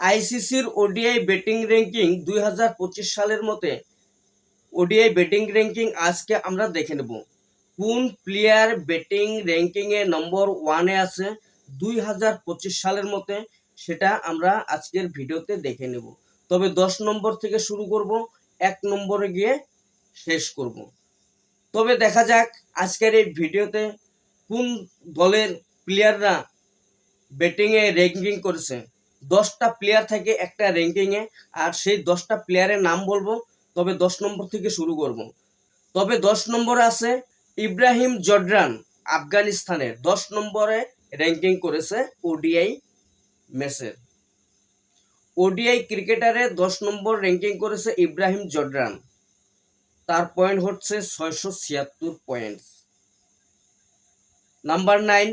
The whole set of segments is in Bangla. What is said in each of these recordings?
আইসিসির ওডিআই ব্যাটিং র্যাঙ্কিং দুই হাজার পঁচিশ সালের মতে ওডিআই ব্যাটিং র্যাঙ্কিং আজকে আমরা দেখে নেব। কোন প্লেয়ার ব্যাটিং র্যাঙ্কিংয়ে নম্বর ওয়ানে আছে দুই হাজার পঁচিশ সালের মতে সেটা আমরা আজকের ভিডিওতে দেখে নেব। তবে দশ নম্বর থেকে শুরু করব, এক নম্বরে গিয়ে শেষ করব। তবে দেখা যাক আজকের এই ভিডিওতে কোন দলের প্লেয়াররা ব্যাটিংয়ে র্যাঙ্কিং করেছে। দশটা প্লেয়ার থাকে একটা র্যাঙ্কিংয়ে আর সেই দশটা প্লেয়ারের নাম বলব, তবে দশ নম্বর থেকে শুরু করব। তবে দশ নম্বরে আছে ইব্রাহিম জর্ডান আফগানিস্তানের দশ নম্বরে র্যাঙ্কিং করেছে ওডিআই ম্যাচের ওডিআই ক্রিকেটারে দশ নম্বর র্যাঙ্কিং করেছে ইব্রাহিম জর্ডান। তার পয়েন্ট হচ্ছে ছয়শো ছিয়াত্তর point number nine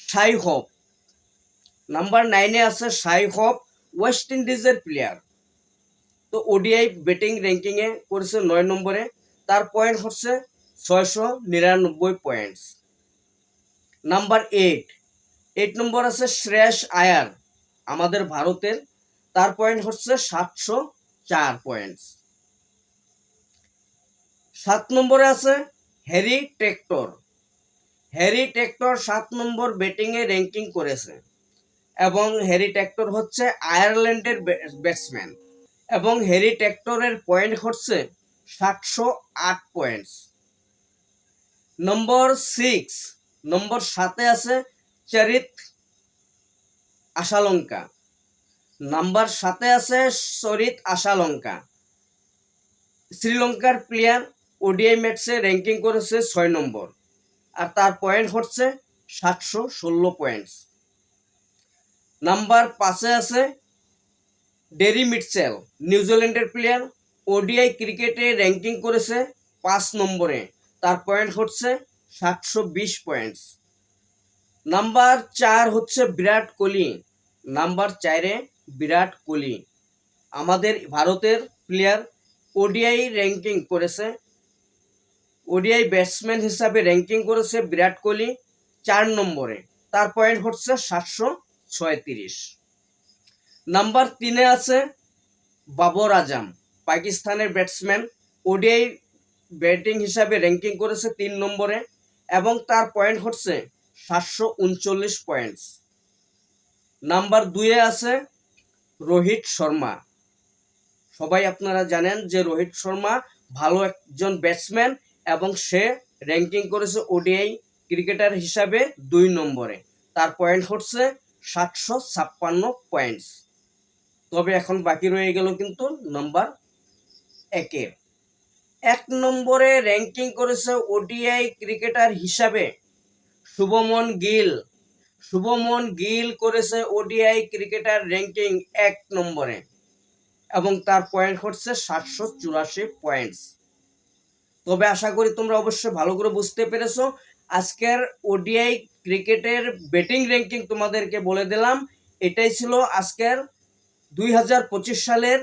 Shai Hope number নাইনে আছে শাই হপ ওয়েস্ট ইন্ডিজের প্লেয়ার তো ওডিআই ব্যাটিং র্যাঙ্কিংয়ে করেছে নয় নম্বরে। তার পয়েন্ট হচ্ছে ছয়শো নিরানব্বই পয়েন্টস নাম্বার এইট এইট নম্বর আছে শ্রেয়স আয়ার আমাদের ভারতের। তার পয়েন্ট হচ্ছে সাতশো চার পয়েন্টস সাত নম্বরে আছে হ্যারি টেক্টর হ্যারি টেক্টর সাত নম্বর ব্যাটিংয়ে র্যাঙ্কিং করেছে। এবং হ্যারি ট্যাক্টর হচ্ছে আয়ারল্যান্ডের ব্যাটসম্যান। এবং হ্যারি ট্যাক্টরের পয়েন্ট হচ্ছে সাতশো আট পয়েন্টস। নম্বর সিক্স, নম্বর সাতে আছে চরিত আশালঙ্কা। নাম্বার সাতে আছে সরিত আশালঙ্কা। শ্রীলঙ্কার প্লেয়ার ওডিআই ম্যাচে র্যাঙ্কিং করেছে ছয় নম্বর। আর তার পয়েন্ট হচ্ছে সাতশো ষোলো পয়েন্টস। নাম্বার পাঁচে আছে ডেরি মিটচেল নিউজিল্যান্ডের প্লেয়ার ওডিআই ক্রিকেটে র্যাঙ্কিং করেছে পাঁচ নম্বরে। তার পয়েন্ট হচ্ছে সাতশো বিশ পয়েন্টস নাম্বার চার হচ্ছে বিরাট কোহলি। নাম্বার চারে বিরাট কোহলি। আমাদের ভারতের প্লেয়ার ওডিআই র্যাঙ্কিং করেছে। ওডিআই ব্যাটসম্যান হিসাবে র্যাঙ্কিং করেছে বিরাট কোহলি চার নম্বরে। তার পয়েন্ট হচ্ছে সাতশো ছয়ত্রিশ। নাম্বার তিনে আছে বাবর আজম। পাকিস্তানের ব্যাটসম্যান ওডিআই ব্যাটিং হিসাবে র্যাঙ্কিং করেছে তিন নম্বরে এবং তার পয়েন্ট হচ্ছে সাতশো উনচল্লিশ পয়েন্টস নাম্বার দুয়ে আছে রোহিত শর্মা। সবাই আপনারা জানেন যে রোহিত শর্মা ভালো একজন ব্যাটসম্যান এবং সে র্যাঙ্কিং করেছে ওডিআই ক্রিকেটার হিসাবে দুই নম্বরে। তার পয়েন্ট হচ্ছে সাতশো ছাপ্পান্ন পয়েন্টস তবে এখন বাকি রয়ে গেল কিন্তু নম্বর একের এক নম্বরে র্যাঙ্কিং করেছে ওডিআই ক্রিকেটার হিসাবে শুভমন গিল। শুভমন গিল করেছে ওডিআই ক্রিকেটার র্যাঙ্কিং এক নম্বরে এবং তার পয়েন্ট হচ্ছে সাতশো চুরাশি পয়েন্টস তবে আশা করি তোমরা অবশ্যই ভালো করে বুঝতে পেরেছ। আজকের ওডিআই ক্রিকেটের ব্যাটিং র্যাঙ্কিং তোমাদেরকে বলে দিলাম। এটাই ছিল আজকের দুই হাজার পঁচিশ সালের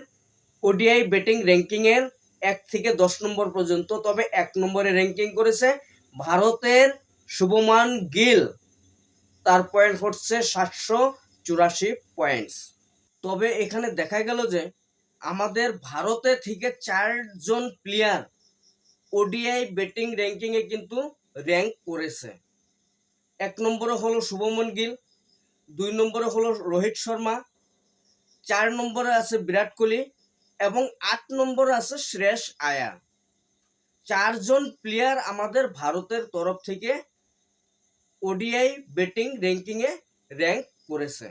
ওডিআই ব্যাটিং র্যাঙ্কিংয়ের এক থেকে দশ নম্বর পর্যন্ত। তবে এক নম্বরে র্যাঙ্কিং করেছে ভারতের শুভমান গিল। তার পয়েন্ট হচ্ছে সাতশো চুরাশি পয়েন্টস তবে এখানে দেখা গেল যে আমাদের ভারতে থেকে চারজন প্লেয়ার ওডিআই ব্যাটিং র্যাঙ্কিংয়ে কিন্তু র্যাঙ্ক করেছে। এক নম্বরে হলো শুভমন গিল, দুই নম্বরে হলো রোহিত শর্মা, চার নম্বরে আছে বিরাট কোহলি এবং আট নম্বরে আছে শ্রেয়স আয়ার। চারজন প্লেয়ার আমাদের ভারতের তরফ থেকে ওডিআই ব্যাটিং র্যাঙ্কিংয়ে র্যাঙ্ক করেছে।